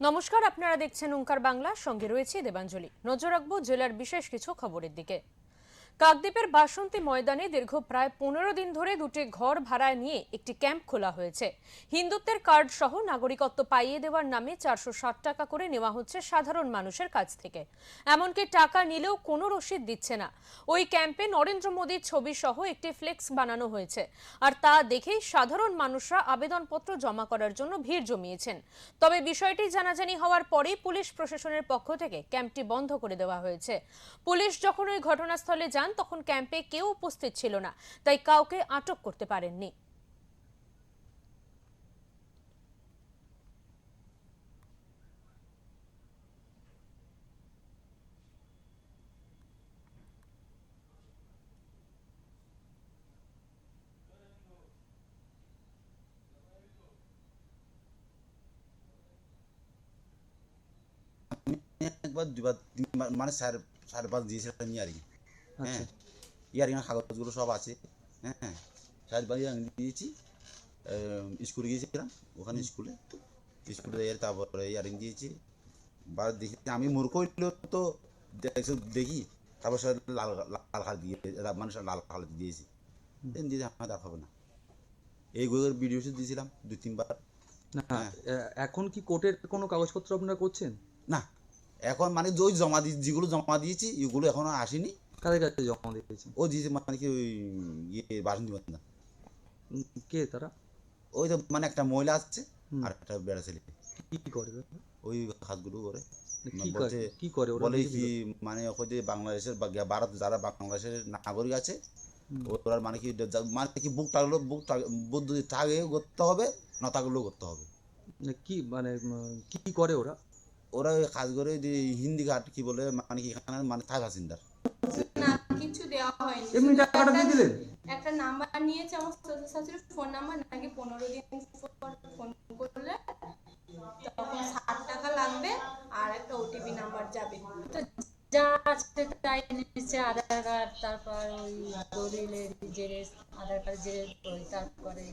নমস্কার, আপনারা দেখছেন উঙ্কার বাংলা, সঙ্গে রয়েছে দেবাঞ্জলি। নজর রাখব জেলার বিশেষ কিছু খবরের দিকে। কাকদ্বীপের বাসন্তী ময়দানে দীর্ঘ প্রায় পনেরো দিন ধরে দুটি ঘর ভাড়ায় নিয়ে একটি ক্যাম্প খোলা হয়েছে। হিন্দুত্বের কার্ড সহ নাগরিকত্ব পাইয়ে দেওয়ার নামে চারশো ষাট টাকা করে নেওয়া হচ্ছে সাধারণ মানুষের কাছ থেকে। এমনকি টাকা নিলেও কোনো রসিদ দিচ্ছে না। ওই ক্যাম্পে নরেন্দ্র মোদীর ছবি সহ একটি ফ্লেক্স বানানো হয়েছে। আর তা দেখেই সাধারণ মানুষরা আবেদনপত্র জমা করার জন্য ভিড় জমিয়েছেন। তবে বিষয়টি জানাজানি হওয়ার পরেই পুলিশ প্রশাসনের পক্ষ থেকে ক্যাম্পটি বন্ধ করে দেওয়া হয়েছে। পুলিশ যখন ওই ঘটনাস্থলে যান তখন ক্যাম্পে কেউ উপস্থিত ছিল না, তাই কাউকে আটক করতে পারেননি। একবার দুবার মানে সাড়ে সাড়ে পাঁচ দিয়েছিলাম ইয়ারিং হ্যাঁ। ইয়ারিং কাগজগুলো সব আছে। হ্যাঁ। পাঁচ ইয়ারিং দিয়েছি। স্কুলে গিয়েছিলাম। ওখানে স্কুলে। স্কুলে এর তারপরে ইয়ারিং দিয়েছি। বা দেখি আমি মূর্খ হইলেও তো দেখি। তারপর সে লাল লাল খাল দিয়ে মানুষ লাল খাল দিয়েছি। দিয়ে আমার দেখাবে না। এই এইগুলোর ভিডিও দিয়েছিলাম দু তিনবার। না হ্যাঁ। এখন কি কোর্টের কোনো কাগজপত্র আপনারা করছেন? না। এখন মানে ওই জমা দিয়ে যেগুলো জমা দিয়েছি এগুলো এখনও আসেনি। কাদের কাছে জমা দিয়েছেন ও দিয়েছে মানে কি ওই ইয়ে বাসন্তী উম, কে তারা ওই তো মানে একটা মহিলা আসছে আর একটা বেড়া ছেলে কি করে ওই হাতগুলো করে কি করে বলে কি মানে ওই যে বাংলাদেশের বা ভারত যারা বাংলাদেশের নাগরিক আছে ওরা মানে কি মানে কি বুক টাগলো বুক যদি টাগে করতে হবে না থাকলেও করতে হবে না, কি মানে কি করে ওরা ওরা কাজ করে যে হিন্দি ঘাট কি বলে মানে কি এখানে মানে থাই বাসিন্দার না কিছু দেওয়া হয়নি। এমনি টাকাটা দিয়ে দিলেন? একটা নাম্বার নিয়েছে আমার শ্বশুর শাশুড়ির ফোন নাম্বার নাকি পনেরো দিন পর ফোন করলে তখন ষাট টাকা লাগবে আর একটা ওটিপি নাম্বার যাবে। তো যা আছে তাই নিচ্ছে আধার কার্ড তারপর ওই দলিলের জেরেস আধার কার্ড জেরেস ওই তারপরে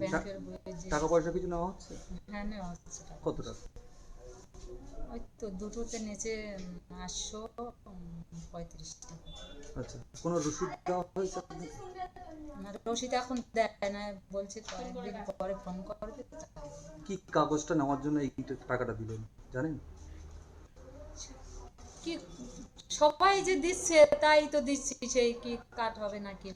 ব্যাংকের যে টাকা পয়সা কিছু নেওয়া হচ্ছে? হ্যাঁ নেওয়া হচ্ছে কত টাকা? ওই তো দুটোতে নিচে আটশো পঁয়ত্রিশ টাকা। আচ্ছা কোনো রসিদ দেওয়া হয়েছে রসিদ এখন দেয় না বলছে তো একদিন পরে ফোন করবে। কি কাগজটা নেওয়ার জন্য এই টাকাটা দিলেন জানেন? কি সবাই যে দিচ্ছে তাই তো দিচ্ছি সেই কি কাট হবে না কি?